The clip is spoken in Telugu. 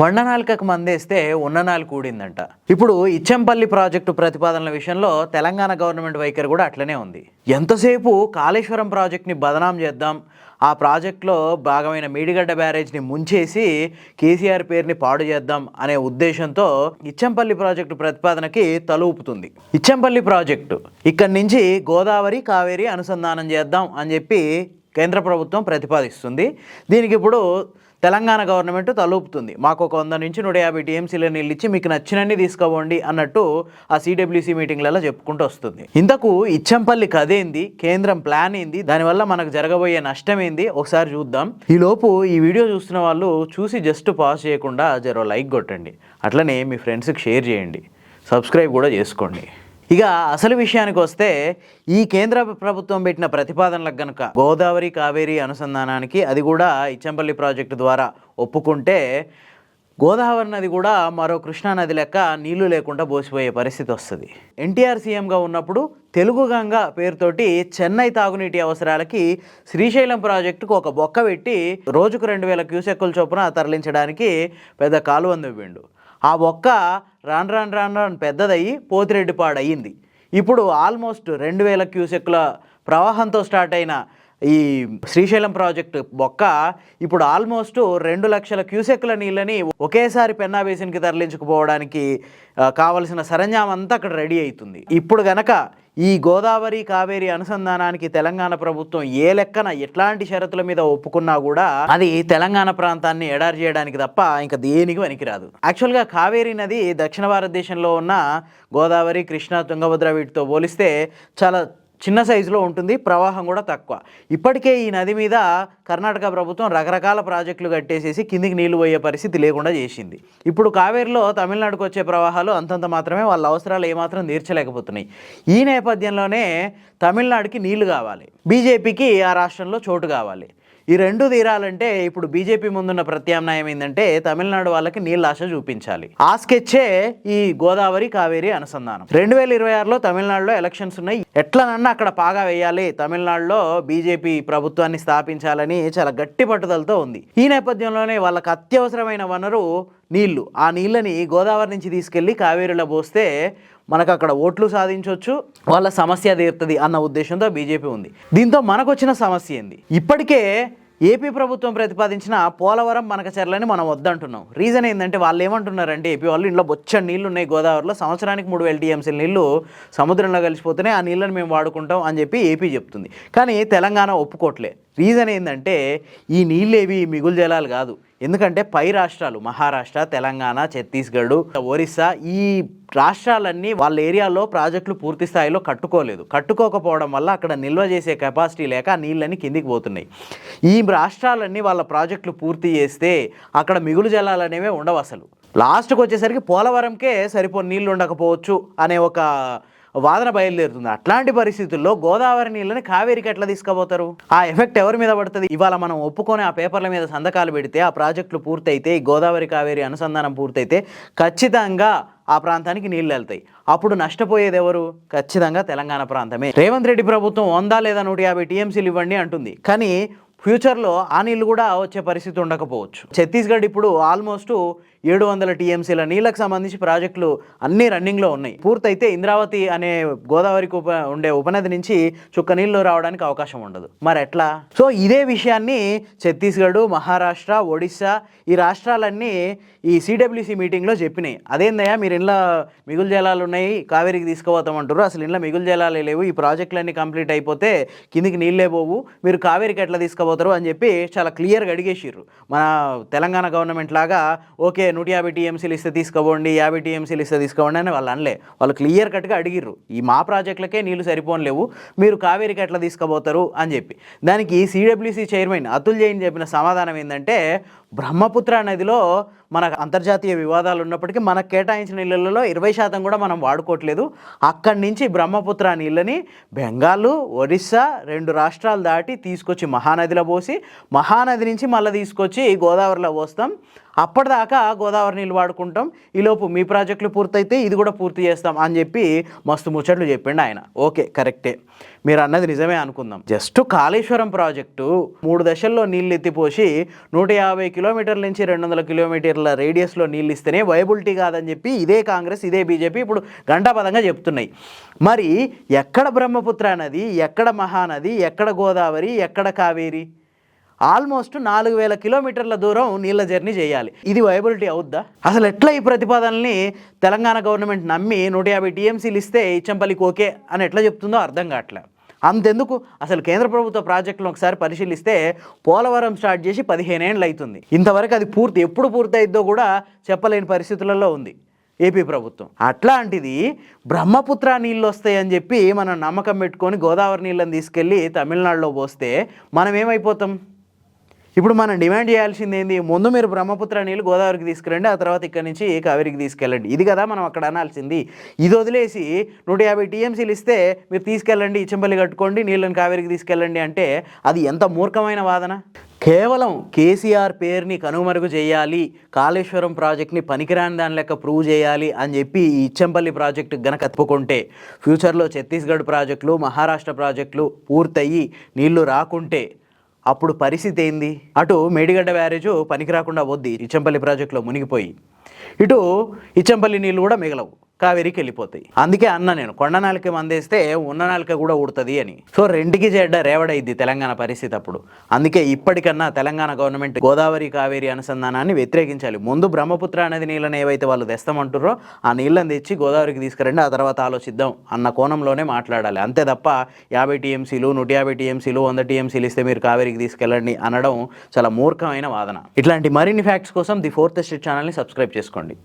కొండనాలికకు మందేస్తే ఉన్ననాలు కూడిందంట. ఇప్పుడు ఇచ్చంపల్లి ప్రాజెక్టు ప్రతిపాదనల విషయంలో తెలంగాణ గవర్నమెంట్ వైఖరి కూడా అట్లనే ఉంది. ఎంతసేపు కాళేశ్వరం ప్రాజెక్ట్ని బదనాం చేద్దాం ఆ ప్రాజెక్టులో భాగమైన మీడిగడ్డ బ్యారేజ్ని ముంచేసి కేసీఆర్ పేరుని పాడు చేద్దాం అనే ఉద్దేశంతో ఇచ్చంపల్లి ప్రాజెక్టు ప్రతిపాదనకి తలూపుతుంది ఇచ్చంపల్లి ప్రాజెక్టు ఇక్కడి నుంచి గోదావరి కావేరి అనుసంధానం చేద్దాం అని చెప్పి కేంద్ర ప్రభుత్వం ప్రతిపాదిస్తుంది. దీనికి ఇప్పుడు తెలంగాణ గవర్నమెంట్ తలుపుతుంది. మాకు ఒక వంద నుంచి నూట యాభై టీఎంసీల నీళ్ళు ఇచ్చి మీకు నచ్చినన్ని తీసుకోవండి అన్నట్టు ఆ సిడబ్ల్యూసీ మీటింగ్లలో చెప్పుకుంటూ వస్తుంది. ఇంతకు ఇచ్చంపల్లి కదేంది? కేంద్రం ప్లాన్ ఏంది? దానివల్ల మనకు జరగబోయే నష్టం ఏంది ఒకసారి చూద్దాం. ఈ లోపు ఈ వీడియో చూస్తున్న వాళ్ళు చూసి జస్ట్ పాస్ చేయకుండా జరో లైక్ కొట్టండి. అట్లనే మీ ఫ్రెండ్స్కి షేర్ చేయండి. సబ్స్క్రైబ్ కూడా చేసుకోండి. ఇక అసలు విషయానికి వస్తే ఈ కేంద్ర ప్రభుత్వం పెట్టిన ప్రతిపాదనలకు గనుక గోదావరి కావేరి అనుసంధానానికి అది కూడా ఇచ్చంపల్లి ప్రాజెక్టు ద్వారా ఒప్పుకుంటే గోదావరి నది కూడా మరో కృష్ణా నది లెక్క నీళ్ళు లేకుండా బోసిపోయే పరిస్థితి వస్తుంది. ఎన్టీఆర్ సీఎంగా ఉన్నప్పుడు తెలుగు గంగ పేరుతోటి చెన్నై తాగునీటి అవసరాలకి శ్రీశైలం ప్రాజెక్టుకు ఒక బొక్క పెట్టి రోజుకు రెండు వేల క్యూసెక్కుల చొప్పున తరలించడానికి పెద్ద కాలువ తవ్విండు ఆ ఒక్క రాను రాను రాను రాను పెద్దదయ్యి పోతిరెడ్డిపాడు అయ్యింది ఇప్పుడు ఆల్మోస్ట్ రెండు వేల క్యూసెక్ల ప్రవాహంతో స్టార్ట్ అయిన ఈ శ్రీశైలం ప్రాజెక్టు బొక్క ఇప్పుడు ఆల్మోస్ట్ రెండు లక్షల క్యూసెక్ల నీళ్ళని ఒకేసారి పెన్నా బేసిన్కి తరలించుకుపోవడానికి కావలసిన సరంజామం అంతా అక్కడ రెడీ అవుతుంది ఇప్పుడు గనక ఈ గోదావరి కావేరి అనుసంధానానికి తెలంగాణ ప్రభుత్వం ఏ లెక్కన ఎట్లాంటి షరతుల మీద ఒప్పుకున్నా కూడా అది తెలంగాణ ప్రాంతాన్ని ఎడారి చేయడానికి తప్ప ఇంకా దేనికి పనికిరాదు. యాక్చువల్గా కావేరి నది దక్షిణ భారతదేశంలో ఉన్న గోదావరి కృష్ణ తుంగభద్ర వీటితో పోలిస్తే చాలా చిన్న సైజులో ఉంటుంది ప్రవాహం కూడా తక్కువ. ఇప్పటికే ఈ నది మీద కర్ణాటక ప్రభుత్వం రకరకాల ప్రాజెక్టులు కట్టేసేసి కిందికి నీళ్ళు పోయే పరిస్థితి లేకుండా చేసింది. ఇప్పుడు కావేరిలో తమిళనాడుకు వచ్చే ప్రవాహాలు అంతంత మాత్రమే వాళ్ళ అవసరాలు ఏమాత్రం తీర్చలేకపోతున్నాయి. ఈ నేపథ్యంలోనే తమిళనాడుకి నీళ్ళు కావాలి. బీజేపీకి ఆ రాష్ట్రంలో చోటు కావాలి. ఈ రెండు తీరాలంటే ఇప్పుడు బీజేపీ ముందున్న ప్రత్యామ్నాయం ఏంటంటే తమిళనాడు వాళ్ళకి నీళ్ళ ఆశ చూపించాలి. ఆ స్కెచ్చే ఈ గోదావరి కావేరి అనుసంధానం. రెండు వేల ఇరవై ఆరులో తమిళనాడులో ఎలక్షన్స్ ఉన్నాయి. ఎట్లనన్నా అక్కడ పాగా వేయాలి. తమిళనాడులో బీజేపీ ప్రభుత్వాన్ని స్థాపించాలని చాలా గట్టి పట్టుదలతో ఉంది. ఈ నేపథ్యంలోనే వాళ్ళకి అత్యవసరమైన వనరు నీళ్ళు. ఆ నీళ్ళని గోదావరి నుంచి తీసుకెళ్ళి కావేరిలో పోస్తే మనకు అక్కడ ఓట్లు సాధించవచ్చు వాళ్ళ సమస్య తీరుతుంది అన్న ఉద్దేశంతో బీజేపీ ఉంది. దీంతో మనకు వచ్చిన సమస్య ఏంది? ఇప్పటికే ఏపీ ప్రభుత్వం ప్రతిపాదించిన పోలవరం మనకచర్లని మనం వద్దంటున్నాం. రీజన్ ఏంటంటే వాళ్ళు ఏమంటున్నారంటే ఏపీ వాళ్ళు ఇంట్లో బొచ్చ నీళ్ళు ఉన్నాయి గోదావరిలో సంవత్సరానికి మూడు వేల టీఎంసీల నీళ్ళు సముద్రంలో కలిసిపోతేనే ఆ నీళ్ళని మేము వాడుకుంటాం అని చెప్పి ఏపీ చెప్తుంది. కానీ తెలంగాణ ఒప్పుకోవట్లే రీజన్ ఏంటంటే ఈ నీళ్ళేవి మిగులు జలాలు కాదు. ఎందుకంటే పై రాష్ట్రాలు మహారాష్ట్ర తెలంగాణ ఛత్తీస్గఢ్ ఒరిస్సా ఈ రాష్ట్రాలన్నీ వాళ్ళ ఏరియాలో ప్రాజెక్టులు పూర్తి స్థాయిలో కట్టుకోలేదు. కట్టుకోకపోవడం వల్ల అక్కడ నిల్వ చేసే కెపాసిటీ లేక ఆ నీళ్ళని కిందికి పోతున్నాయి. ఈ రాష్ట్రాలన్నీ వాళ్ళ ప్రాజెక్టులు పూర్తి చేస్తే అక్కడ మిగులు జలాలు అనేవి ఉండవు అసలు. లాస్ట్కి వచ్చేసరికి పోలవరంకే సరిపో నీళ్ళు ఉండకపోవచ్చు అనే ఒక వాదన బయలుదేరుతుంది. అట్లాంటి పరిస్థితుల్లో గోదావరి నీళ్ళని కావేరికి ఎట్లా తీసుకుపోతారు? ఆ ఎఫెక్ట్ ఎవరి మీద పడుతుంది? ఇవాళ మనం ఒప్పుకొని ఆ పేపర్ల మీద సంతకాలు పెడితే ఆ ప్రాజెక్టులు పూర్తయితే ఈ గోదావరి కావేరి అనుసంధానం పూర్తయితే ఖచ్చితంగా ఆ ప్రాంతానికి నీళ్ళు వెళ్తాయి. అప్పుడు నష్టపోయేది ఎవరు? ఖచ్చితంగా తెలంగాణ ప్రాంతమే. రేవంత్ రెడ్డి ప్రభుత్వం వందా లేదా నూట యాభై టీఎంసీలు ఇవ్వండి అంటుంది. కానీ ఫ్యూచర్లో ఆ నీళ్ళు కూడా వచ్చే పరిస్థితి ఉండకపోవచ్చు. ఛత్తీస్గఢ్ ఇప్పుడు ఆల్మోస్ట్ ఏడు వందల టీఎంసీల నీళ్ళకు సంబంధించి ప్రాజెక్టులు అన్నీ రన్నింగ్లో ఉన్నాయి. పూర్తయితే ఇంద్రావతి అనే గోదావరికి ఉప ఉండే ఉపనది నుంచి చుక్క నీళ్ళు రావడానికి అవకాశం ఉండదు. మరి ఎట్లా? సో ఇదే విషయాన్ని ఛత్తీస్గఢ్ మహారాష్ట్ర ఒడిశా ఈ రాష్ట్రాలన్నీ ఈ సిడబ్ల్యూసి మీటింగ్లో చెప్పినాయి. అదేందయ్యా మీరు ఇంట్లో మిగులు జలాలు ఉన్నాయి కావేరికి తీసుకుపోతామంటారు అసలు ఇంట్లో మిగులు జలాలే లేవు ఈ ప్రాజెక్టులన్నీ కంప్లీట్ అయిపోతే కిందికి నీళ్ళే పోవు మీరు కావేరికి ఎట్లా తీసుకుపోతారు అని చెప్పి చాలా క్లియర్గా అడిగేసిర్రు. మన తెలంగాణ గవర్నమెంట్ లాగా ఓకే నూట యాభై టీఎంసీలు ఇస్తే తీసుకోబోండి యాభై టీఎంసీలు ఇస్తే తీసుకోండి అని వాళ్ళు అనలే. వాళ్ళు క్లియర్ కట్గా అడిగిర్రు. ఈ మా ప్రాజెక్టులకే నీళ్ళు సరిపోలేవు మీరు కావేరికి ఎట్లా తీసుకోబోతారు అని చెప్పి. దానికి సిడబ్ల్యూసీ చైర్మన్ అతుల్ జైన్ చెప్పిన సమాధానం ఏంటంటే బ్రహ్మపుత్ర నదిలో మనకు అంతర్జాతీయ వివాదాలు ఉన్నప్పటికీ మనకు కేటాయించిన నీళ్ళలో ఇరవై శాతం కూడా మనం వాడుకోవట్లేదు. అక్కడి నుంచి బ్రహ్మపుత్ర నీళ్ళని బెంగాల్ ఒరిస్సా రెండు రాష్ట్రాలు దాటి తీసుకొచ్చి మహానదిలో పోసి మహానది నుంచి మళ్ళీ తీసుకొచ్చి గోదావరిలో పోస్తాం. అప్పటిదాకా గోదావరి నీళ్ళు వాడుకుంటాం. ఈలోపు మీ ప్రాజెక్టులు పూర్తయితే ఇది కూడా పూర్తి చేస్తాం అని చెప్పి మస్తు ముచ్చట్లు చెప్పిండు ఆయన. ఓకే కరెక్టే. మీరు అన్నది నిజమే అనుకుందాం. జస్ట్ కాళేశ్వరం ప్రాజెక్టు మూడు దశల్లో నీళ్ళు ఎత్తిపోసి నూట యాభై కిలోమీటర్ల నుంచి రెండు వందల కిలోమీటర్ల రేడియస్లో నీళ్ళు ఇస్తేనే వైబిలిటీ కాదని చెప్పి ఇదే కాంగ్రెస్ ఇదే బీజేపీ ఇప్పుడు గంటాపదంగా చెప్తున్నాయి. మరి ఎక్కడ బ్రహ్మపుత్ర నది ఎక్కడ మహానది ఎక్కడ గోదావరి ఎక్కడ కావేరి? ఆల్మోస్ట్ నాలుగు వేల కిలోమీటర్ల దూరం నీళ్ళ జర్నీ చేయాలి. ఇది వైబిలిటీ అవుద్దా? అసలు ఎట్లా ఈ ప్రతిపాదనల్ని తెలంగాణ గవర్నమెంట్ నమ్మి నూట యాభై టీఎంసీలు ఇస్తే ఇచ్చంపల్లికి ఓకే అని ఎట్లా చెప్తుందో అర్థం కావట్లేదు అంతెందుకు? అసలు కేంద్ర ప్రభుత్వ ప్రాజెక్టులు ఒకసారి పరిశీలిస్తే పోలవరం స్టార్ట్ చేసి పదిహేనేళ్ళు అవుతుంది ఇంతవరకు అది పూర్తి ఎప్పుడు పూర్తయిద్దో కూడా చెప్పలేని పరిస్థితులలో ఉంది ఏపీ ప్రభుత్వం. అట్లాంటిది బ్రహ్మపుత్ర నీళ్ళు వస్తాయని చెప్పి మనం నమ్మకం పెట్టుకొని గోదావరి నీళ్ళని తీసుకెళ్ళి తమిళనాడులో పోస్తే మనం ఏమైపోతాం? ఇప్పుడు మనం డిమాండ్ చేయాల్సింది ఏంది? ముందు మీరు బ్రహ్మపుత్ర నీళ్ళు గోదావరికి తీసుకురండి ఆ తర్వాత ఇక్కడ నుంచి కావేరికి తీసుకెళ్ళండి. ఇది కదా మనం అక్కడ అనాల్సింది. ఇది వదిలేసి నూట యాభై టీఎంసీలు ఇస్తే మీరు తీసుకెళ్ళండి ఇచ్చంపల్లి కట్టుకోండి నీళ్ళని కావేరికి తీసుకెళ్ళండి అంటే అది ఎంత మూర్ఖమైన వాదన? కేవలం కేసీఆర్ పేరుని కనుమరుగు చేయాలి కాళేశ్వరం ప్రాజెక్ట్ని పనికిరాని దాని లెక్క ప్రూవ్ చేయాలి అని చెప్పి ఈ ఇచ్చంపల్లి ప్రాజెక్టు గనక తప్పుకుంటే ఫ్యూచర్లో ఛత్తీస్గఢ్ ప్రాజెక్టులు మహారాష్ట్ర ప్రాజెక్టులు పూర్తయి నీళ్ళు రాకుంటే అప్పుడు పరిస్థితి ఏంది? అటు మేడిగడ్డ బ్యారేజు పనికి రాకుండా వద్ది ఇచ్చంపల్లి ప్రాజెక్టులో మునిగిపోయి. ఇటు ఇచ్చంపల్లి నీళ్ళు కూడా మిగలవు. కావేరికి వెళ్ళిపోతాయి. అందుకే అన్న నేను కొండనాలిక మందేస్తే ఉన్న నాలిక కూడా ఉడుతుంది అని. సో రెండుకి చెడ్డ రేవడైద్ది తెలంగాణ పరిస్థితి అప్పుడు. అందుకే ఇప్పటికన్నా తెలంగాణ గవర్నమెంట్ గోదావరి కావేరి అనుసంధానాన్ని వ్యతిరేకించాలి. ముందు బ్రహ్మపుత్ర అనేది నీళ్ళని ఏవైతే వాళ్ళు తెస్తామంటారో ఆ నీళ్ళని తెచ్చి గోదావరికి తీసుకురండి ఆ తర్వాత ఆలోచిద్దాం అన్న కోణంలోనే మాట్లాడాలి. అంతే తప్ప యాభై టీఎంసీలు నూట యాభై టీఎంసీలు వంద టీఎంసీలు ఇస్తే మీరు కావేరికి తీసుకెళ్ళండి అనడం చాలా మూర్ఖమైన వాదన. ఇట్లాంటి మరిన్ని ఫ్యాక్ట్స్ కోసం ది ఫోర్త్ స్ట్రీట్ ఛానల్ని సబ్స్క్రైబ్ చేసుకోండి.